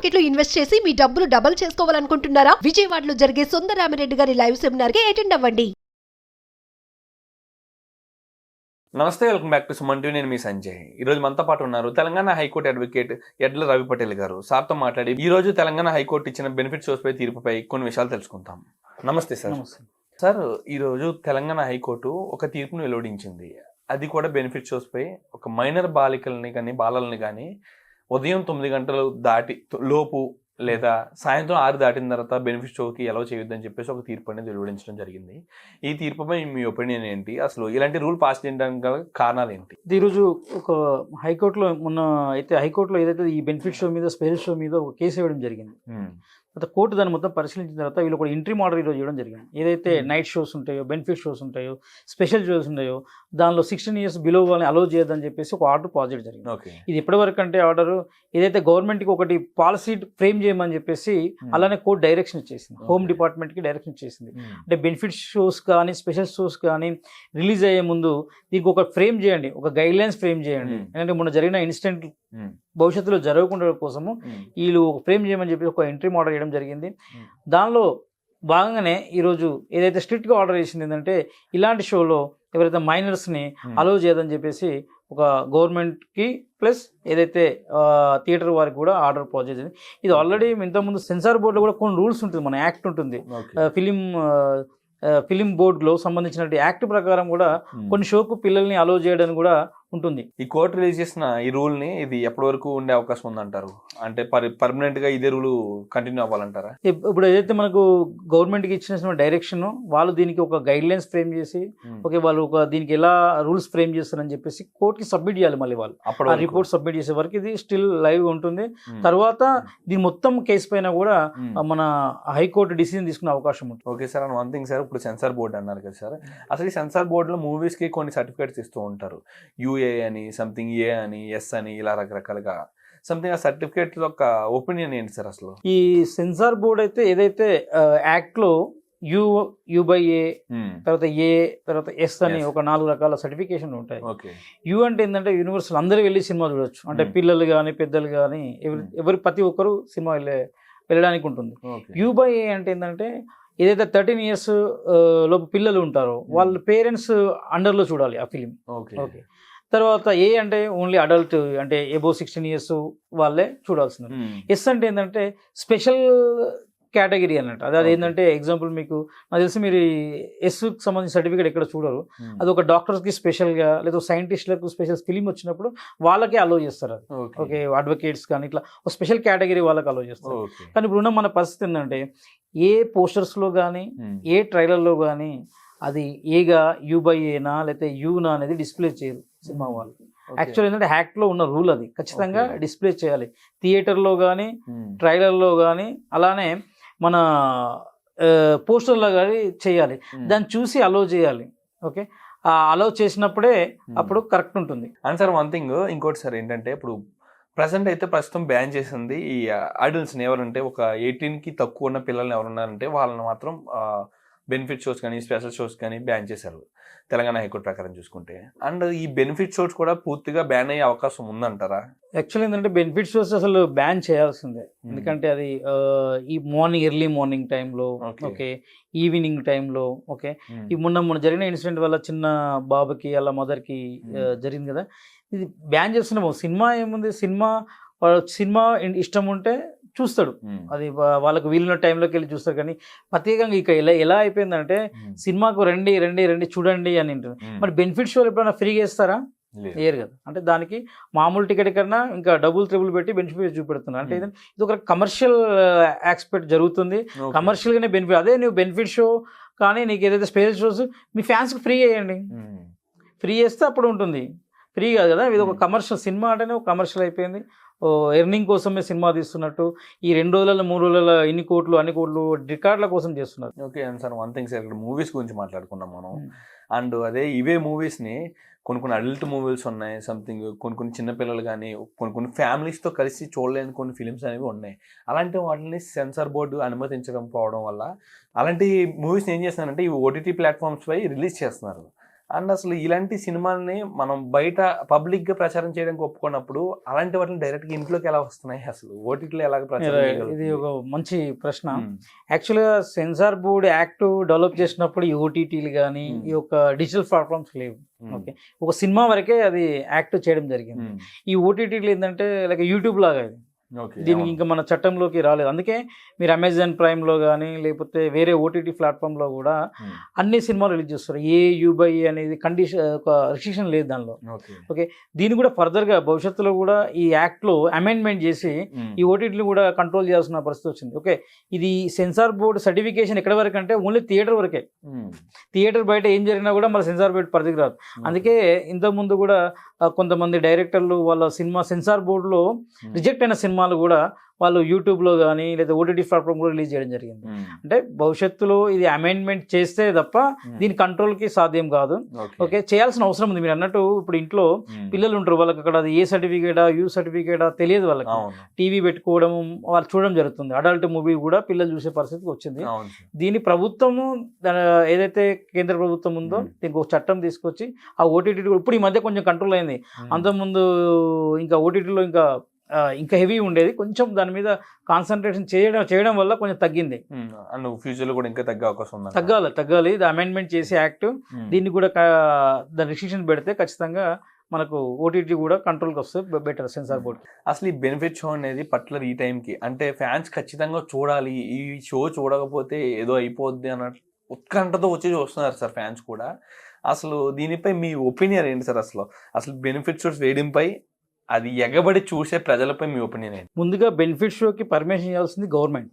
మార్కెట్లో ఇన్వెస్ట్ చేసి మీ డబ్బులు డబుల్ చేసుకోవాలనుకుంటున్నారా? విజయవాడలో జరిగే సుందరామిరెడ్డి గారి లైవ్ సెమినార్కి అటెండ్ అవ్వండి. నమస్తే welcome back to Suman TV. నేను మీ సంజయ్. ఈ రోజు మనతో పాటు ఉన్నారు తెలంగాణ హైకోర్టు అడ్వకేట్ ఎడ్ల రవి పటేల్ గారు. సార్తో మాట్లాడి ఈ రోజు తెలంగాణ హైకోర్టు ఇచ్చిన బెనిఫిట్ షోస్ పై తీర్పుపై కొన్ని విషయాలు తెలుసుకుందాం నమస్తే సార్. నమస్తే. సార్ ఈ రోజు తెలంగాణ హైకోర్టు ఒక తీర్పును వెలువడించింది అది కూడా బెనిఫిట్ షోస్ పై ఒక మైనర్ బాలికల్ని కానీ బాలల్ని కానీ ఉదయం తొమ్మిది గంటలు దాటి లోపు లేదా సాయంత్రం ఆరు దాటిన తర్వాత బెనిఫిట్ షోకి ఎలా చేయొద్దని చెప్పేసి ఒక తీర్పు అనేది వెలువడించడం జరిగింది. ఈ తీర్పుపై మీ ఒపీనియన్ ఏంటి? అసలు ఇలాంటి రూల్ పాస్ చేయడానికి గల కారణాలు ఏంటి? ఈరోజు ఒక హైకోర్టులో మొన్న అయితే హైకోర్టులో ఏదైతే ఈ బెనిఫిట్ షో మీద స్పెషల్ షో మీద ఒక కేసు ఇవ్వడం జరిగింది. తర్వాత కోర్టు దాన్ని మొత్తం పరిశీలించిన తర్వాత వీళ్ళు ఒక ఎంట్రీ ఆర్డర్ ఈరోజు ఇవ్వడం జరిగింది. ఏదైతే Hmm. నైట్ షోస్ ఉంటాయో బెనిఫిట్ షోస్ ఉంటాయో స్పెషల్ షోస్ ఉన్నాయో దానిలో సిక్స్టీన్ ఇయర్స్ బిలో వాళ్ళని అలో చేయొద్దని చెప్పేసి ఒక ఆర్డర్ చేయడం జరిగింది. ఇది ఎప్పటివరకు అంటే ఆర్డర్ ఏదైతే గవర్నమెంట్కి ఒకటి పాలసీ ఫ్రేమ్ చేయమని చెప్పేసి అలానే కోర్టు డైరెక్షన్ ఇచ్చేసింది. హోమ్. డిపార్ట్మెంట్కి డైరెక్షన్ ఇచ్చేసింది. అంటే బెనిఫిట్ షోస్ కానీ స్పెషల్ షోస్ కానీ రిలీజ్ అయ్యే ముందు దీనికి ఒక ఫ్రేమ్ చేయండి. ఒక గైడ్ లైన్స్ ఫ్రేమ్ చేయండి. Hmm. ఎందుకంటే మొన్న జరిగిన ఇన్సిడెంట్ భవిష్యత్తులో జరగకుండా కోసము వీళ్ళు ఒక ఫ్రేమ్ చేయమని చెప్పి ఒక ఎంట్రీ ఆర్డర్ చేయడం జరిగింది. దానిలో భాగంగానే ఈరోజు ఏదైతే స్ట్రిక్ట్గా ఆర్డర్ చేసింది ఏంటంటే ఇలాంటి షోలో ఎవరైతే మైనర్స్ని అలో చేయదని చెప్పేసి ఒక గవర్నమెంట్కి ప్లస్ ఏదైతే థియేటర్ వారికి కూడా ఆర్డర్ పాస్ చేసింది. ఇది ఆల్రెడీ ఇంతకుముందు సెన్సార్ బోర్డులో కూడా కొన్ని రూల్స్ ఉంటుంది. మన యాక్ట్ ఉంటుంది. ఫిలిం ఫిలిం బోర్డులో సంబంధించిన యాక్ట్ ప్రకారం కూడా కొన్ని షోకు పిల్లల్ని అలో చేయడానికి కూడా ఉంటుంది. ఈ కోర్టు రిలీజ్ చేసిన ఈ రూల్ని ఇది ఎప్పటి వరకు ఉండే అవకాశం ఉందంటారు? అంటే పర్మనెంట్గా ఇదే రూల్ కంటిన్యూ అవ్వాలంటారా? ఇప్- ఇప్పుడు ఏదైతే మనకు గవర్నమెంట్కి ఇచ్చిన డైరెక్షన్ వాళ్ళు దీనికి ఒక గైడ్ లైన్స్ ఫ్రేమ్ చేసి ఓకే వాళ్ళు ఒక దీనికి ఎలా రూల్స్ ఫ్రేమ్ చేస్తారని చెప్పేసి కోర్టుకి సబ్మిట్ చేయాలి మళ్ళీ వాళ్ళు. అప్పుడు రిపోర్ట్ సబ్మిట్ చేసే వరకు ఇది స్టిల్ లైవ్ ఉంటుంది. తర్వాత దీని మొత్తం కేసు పైన కూడా మన హైకోర్టు డిసిజన్ తీసుకునే అవకాశం ఉంటుంది. Okay sir and one thing sir ఇప్పుడు సెన్సార్ బోర్డు అన్నారు కదా సార్. అసలు ఈ సెన్సార్ బోర్డులో మూవీస్కి కొన్ని సర్టిఫికేట్స్ ఇస్తూ ఉంటారు. యూఏ అని సంథింగ్ ఏ అని ఎస్ అని ఇలా రకరకాలుగా. సంథింగ్ ఆ సర్టిఫికేట్ యొక్క ఒపీనియన్ ఏంటి సార్ అసలు? ఈ సెన్సార్ బోర్డ్ అయితే ఏదైతే యాక్ట్లో యూ యూ బై ఏ తర్వాత ఏ తర్వాత ఎస్ అని. ఒక నాలుగు రకాల సర్టిఫికేషన్ ఉంటాయి. యూ అంటే ఏంటంటే యూనివర్సల్ అందరూ వెళ్ళి సినిమా చూడొచ్చు. అంటే Hmm. పిల్లలు కానీ పెద్దలు కానీ ఎవరి Hmm. ఎవరి ప్రతి ఒక్కరు సినిమా వెళ్ళే వెళ్ళడానికి ఉంటుంది. యూ బై ఏ అంటే ఏంటంటే ఏదైతే థర్టీన్ ఇయర్స్ లోపు పిల్లలు ఉంటారో వాళ్ళ పేరెంట్స్ అండర్లో చూడాలి ఆ ఫిలిం ఓకే ఓకే తర్వాత ఏ అంటే ఓన్లీ అడల్ట్ అంటే ఎబో సిక్స్టీన్ ఇయర్స్ వాళ్ళే చూడాల్సింది. ఎస్ అంటే ఏంటంటే స్పెషల్ కేటగిరీ అన్నట్టు. అదే అది. ఏంటంటే ఎగ్జాంపుల్ మీకు నాకు తెలిసి మీరు ఎస్కి సంబంధించిన సర్టిఫికేట్ ఎక్కడ చూడరు. అది ఒక డాక్టర్స్కి స్పెషల్గా లేదా సైంటిస్టులకు స్పెషల్ ఫిలిం వచ్చినప్పుడు వాళ్ళకే అలో చేస్తారు అది. ఓకే అడ్వకేట్స్ కానీ ఇట్లా ఒక స్పెషల్ కేటగిరీ వాళ్ళకి అలో చేస్తారు. కానీ ఇప్పుడు ఉన్న మన పరిస్థితి ఏంటంటే ఏ పోస్టర్స్లో కానీ ఏ ట్రైలర్లో కానీ అది ఏగా యూ బై ఏనా లేకపోతే యూనా అనేది డిస్ప్లే చేయరు. సినిమా వాళ్ళు. యాక్చువల్ ఏంటంటే హ్యాక్ట్లో ఉన్న రూల్ అది. ఖచ్చితంగా. డిస్ప్లే చేయాలి. థియేటర్లో కానీ ట్రైలర్లో కానీ అలానే మన పోస్టర్లో కానీ చేయాలి. దాన్ని చూసి అలో చేయాలి. ఓకే? అలో చేసినప్పుడే అప్పుడు కరెక్ట్ ఉంటుంది. అండ్ సార్ వన్ థింగ్ ఇంకోటి సార్ ఏంటంటే ఇప్పుడు ప్రజెంట్ అయితే ప్రస్తుతం బ్యాన్ చేసింది ఈ ఐడల్స్ని ఎవరంటే ఒక 18 కి తక్కువ ఉన్న పిల్లల్ని ఎవరున్నారంటే వాళ్ళని మాత్రం బెనిఫిట్ షోస్ కానీ స్పెషల్ షోస్ కానీ బ్యాన్ చేశారు తెలంగాణ హైకోర్టు ప్రకారం చూసుకుంటే. అండ్ ఈ బెనిఫిట్ షోస్ కూడా పూర్తిగా బ్యాన్ అయ్యే అవకాశం ఉందంటారా? యాక్చువల్ ఏంటంటే బెనిఫిట్ షోస్ అసలు బ్యాన్ చేయాల్సిందే. ఎందుకంటే అది ఈ మార్నింగ్ ఎర్లీ మార్నింగ్ టైంలో. ఓకే. ఈవినింగ్ టైంలో ఓకే. ఈ మొన్న మొన్న జరిగిన ఇన్సిడెంట్ వల్ల చిన్న బాబుకి అలా మదర్కి. జరిగింది కదా. ఇది బ్యాన్ చేస్తున్నాము సినిమా ఏముంది? సినిమా సినిమా ఇష్టం ఉంటే చూస్తాడు. అది వాళ్ళకు వీలున్న టైంలోకి వెళ్ళి చూస్తారు కానీ ప్రత్యేకంగా ఇక ఎలా ఎలా అయిపోయిందంటే సినిమాకు రండి రండి రండి చూడండి అని అంటారు. మరి బెనిఫిట్ షోలు ఎప్పుడైనా ఫ్రీగా ఇస్తారా వేయరు కదా. అంటే దానికి మామూలు టికెట్ కన్నా ఇంకా డబుల్ త్రిబుల్ పెట్టి బెనిఫిట్ చూపెడుతున్నారు. అంటే ఇది ఒక కమర్షియల్ ఆస్పెక్ట్ జరుగుతుంది. కమర్షియల్గానే బెనిఫిట్ అదే నువ్వు బెనిఫిట్ షో కానీ నీకు ఏదైతే స్పెషల్ షోస్ మీ ఫ్యాన్స్కి ఫ్రీ చేయండి ఫ్రీ చేస్తే అప్పుడు ఉంటుంది. ఫ్రీ కాదు కదా? ఇది ఒక. కమర్షియల్ సినిమా అంటేనే ఒక కమర్షియల్ అయిపోయింది. ఓ ఎర్నింగ్ కోసమే సినిమా తీస్తున్నట్టు ఈ రెండు రోజుల మూడు రోజుల ఇన్ని కోట్లు అన్ని కోట్లు రికార్డుల కోసం చేస్తున్నారు. Okay and sir one thing sir ఇక్కడ మూవీస్ గురించి మాట్లాడుకున్నాం మనం. అండ్ అదే ఇవే మూవీస్ని కొన్ని కొన్ని అడల్ట్ మూవీస్ ఉన్నాయి సంథింగ్ కొన్ని కొన్ని చిన్నపిల్లలు కానీ కొన్ని కొన్ని ఫ్యామిలీస్తో కలిసి చూడలేని కొన్ని ఫిలిమ్స్ అనేవి ఉన్నాయి. అలాంటి వాటిని సెన్సార్ బోర్డు అనుమతించకపోవడం వల్ల అలాంటి మూవీస్ ఏం చేస్తున్నారంటే ఈ ఓటీటీ ప్లాట్ఫామ్స్ పై రిలీజ్ చేస్తున్నారు. అండ్ అసలు ఇలాంటి సినిమాల్ని మనం బయట పబ్లిక్గా ప్రచారం చేయడానికి ఒప్పుకున్నప్పుడు అలాంటి వాటిని డైరెక్ట్గా ఇంట్లోకి ఎలా వస్తున్నాయి? అసలు ఓటీటీలో ఎలాగ ప్రచారం ఇది? ఒక మంచి ప్రశ్న. యాక్చువల్గా సెన్సార్ బోర్డ్ యాక్ట్ డెవలప్ చేసినప్పుడు ఈ ఓటీటీలు కానీ. ఈ యొక్క డిజిటల్ ప్లాట్ఫామ్స్ లేవు. ఓకే. ఒక సినిమా వరకే అది యాక్ట్ చేయడం జరిగింది. ఈ ఓటీటీలు ఏంటంటే లైక్ యూట్యూబ్ లాగా ఇది. దీనికి. ఇంకా మన చట్టంలోకి రాలేదు. అందుకే మీరు అమెజాన్ ప్రైమ్లో కానీ లేకపోతే వేరే ఓటీటీ ప్లాట్ఫామ్లో కూడా అన్ని సినిమాలు రిలీజ్ చేస్తారు. ఏ యూబై అనేది కండిషన్ ఒక రిస్ట్రిక్షన్ లేదు దానిలో. ఓకే. దీన్ని కూడా ఫర్దర్గా భవిష్యత్తులో కూడా ఈ యాక్ట్లో అమెండ్మెంట్ చేసి ఈ ఓటీటీని కూడా కంట్రోల్ చేయాల్సిన పరిస్థితి వచ్చింది. ఓకే ఇది సెన్సార్ బోర్డు సర్టిఫికేషన్ ఎక్కడ వరకు అంటే ఓన్లీ థియేటర్ వరకే. థియేటర్ బయట ఏం జరిగినా కూడా మన సెన్సార్ బోర్డు పరిధికి రాదు. అందుకే ఇంతకుముందు కూడా కొంతమంది డైరెక్టర్లు వాళ్ళ సినిమా సెన్సార్ బోర్డులో రిజెక్ట్ అయిన సినిమాలు కూడా వాళ్ళు యూట్యూబ్లో కానీ లేదా ఓటీటీ ప్లాట్ఫామ్ కూడా రిలీజ్ చేయడం జరిగింది. అంటే భవిష్యత్తులో ఇది అమెండ్మెంట్ చేస్తే తప్ప దీని కంట్రోల్కి సాధ్యం కాదు. ఓకే. చేయాల్సిన అవసరం ఉంది. మీరు అన్నట్టు ఇప్పుడు ఇంట్లో పిల్లలు ఉంటారు. వాళ్ళకి అక్కడ అది ఏ సర్టిఫికేటా యూ సర్టిఫికేటా తెలియదు వాళ్ళకి. టీవీ పెట్టుకోవడం వాళ్ళు చూడడం జరుగుతుంది. అడల్ట్ మూవీ కూడా పిల్లలు చూసే పరిస్థితికి వచ్చింది. దీని ప్రభుత్వము దాని ఏదైతే కేంద్ర ప్రభుత్వం ఉందో. దీనికి ఒక చట్టం తీసుకొచ్చి ఆ ఓటీటీ ఇప్పుడు ఈ మధ్య కొంచెం కంట్రోల్ అయింది. అంతకుముందు ఇంకా ఓటీటీలో ఇంకా ఇంకా హెవీ ఉండేది. కొంచెం దాని మీద కాన్సన్ట్రేషన్ చేయడం చేయడం వల్ల కొంచెం తగ్గింది. అండ్ ఫ్యూచర్లో కూడా ఇంకా తగ్గే అవకాశం ఉంది తగ్గాలి తగ్గాలి. ఇది అమెండ్మెంట్ చేసి యాక్ట్ దీన్ని కూడా దాని రిస్ట్రిక్షన్ పెడితే ఖచ్చితంగా మనకు ఓటీటీ కూడా కంట్రోల్కి వస్తే బెటర్ సెన్సార్ బోర్డ్ అసలు ఈ బెనిఫిట్ షో అనేది పర్టికులర్ ఈ టైంకి అంటే ఫ్యాన్స్ ఖచ్చితంగా చూడాలి. ఈ షో చూడకపోతే ఏదో అయిపోద్ది అన్న ఉత్కంఠతో వచ్చి చూస్తున్నారు సార్ ఫ్యాన్స్ కూడా. అసలు దీనిపై మీ ఒపీనియన్ ఏంటి సార్ అసలు? అసలు బెనిఫిట్ షోస్ వేయడంపై అది ఎగబడి చూసే ప్రజలపై మీ ఒపీనియన్ ఏంటి? ముందుగా బెనిఫిట్ షోకి పర్మిషన్ ఇవ్వాల్సింది గవర్నమెంట్.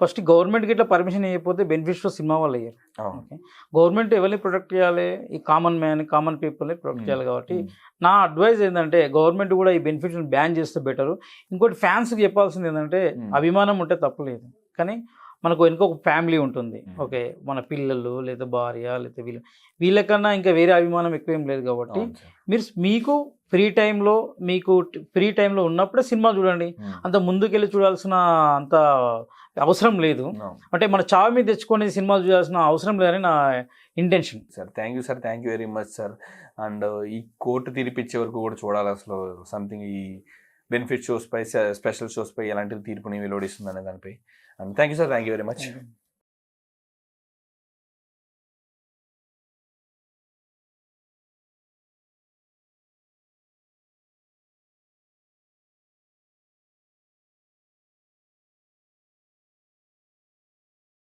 ఫస్ట్ గవర్నమెంట్కి ఇట్లా పర్మిషన్ ఇవ్వకపోతే బెనిఫిట్ షో సినిమా వాళ్ళు అయ్యారు. ఓకే గవర్నమెంట్ ఎవరిని ప్రొటెక్ట్ చేయాలి? ఈ కామన్ మ్యాన్ కామన్ పీపుల్ని ప్రొటెక్ట్ Hmm. చేయాలి కాబట్టి ఉమ్, నా అడ్వైజ్ ఏంటంటే గవర్నమెంట్ కూడా ఈ బెనిఫిట్స్ని బ్యాన్ చేస్తే బెటర్ ఇంకోటి ఫ్యాన్స్కి చెప్పాల్సింది ఏంటంటే Hmm. అభిమానం ఉంటే తప్పలేదు. కానీ మనకు వెనుక ఒక ఫ్యామిలీ ఉంటుంది. Hmm. ఓకే మన పిల్లలు లేదా భార్య లేదా వీళ్ళు. వీళ్ళకన్నా ఇంకా వేరే అభిమానం ఎక్కువ ఏం లేదు కాబట్టి. మీరు మీకు ఫ్రీ టైంలో మీకు ఫ్రీ టైంలో ఉన్నప్పుడే సినిమా చూడండి. ఉమ్, అంత ముందుకెళ్ళి చూడాల్సిన అంత అవసరం లేదు. అంటే మన చావు మీద తెచ్చుకొని సినిమాలు చూడాల్సిన అవసరం లేదని నా intention sir thank you sir thank you very much sir and ఈ కోర్టు తీర్పిచ్చే వరకు కూడా చూడాలి అసలు. సంథింగ్ ఈ బెనిఫిట్ షోస్ పై స్పెషల్ షోస్ పై ఎలాంటి తీర్పుని వెలువడిస్తుంది అనే దానిపై and thank you sir thank you very much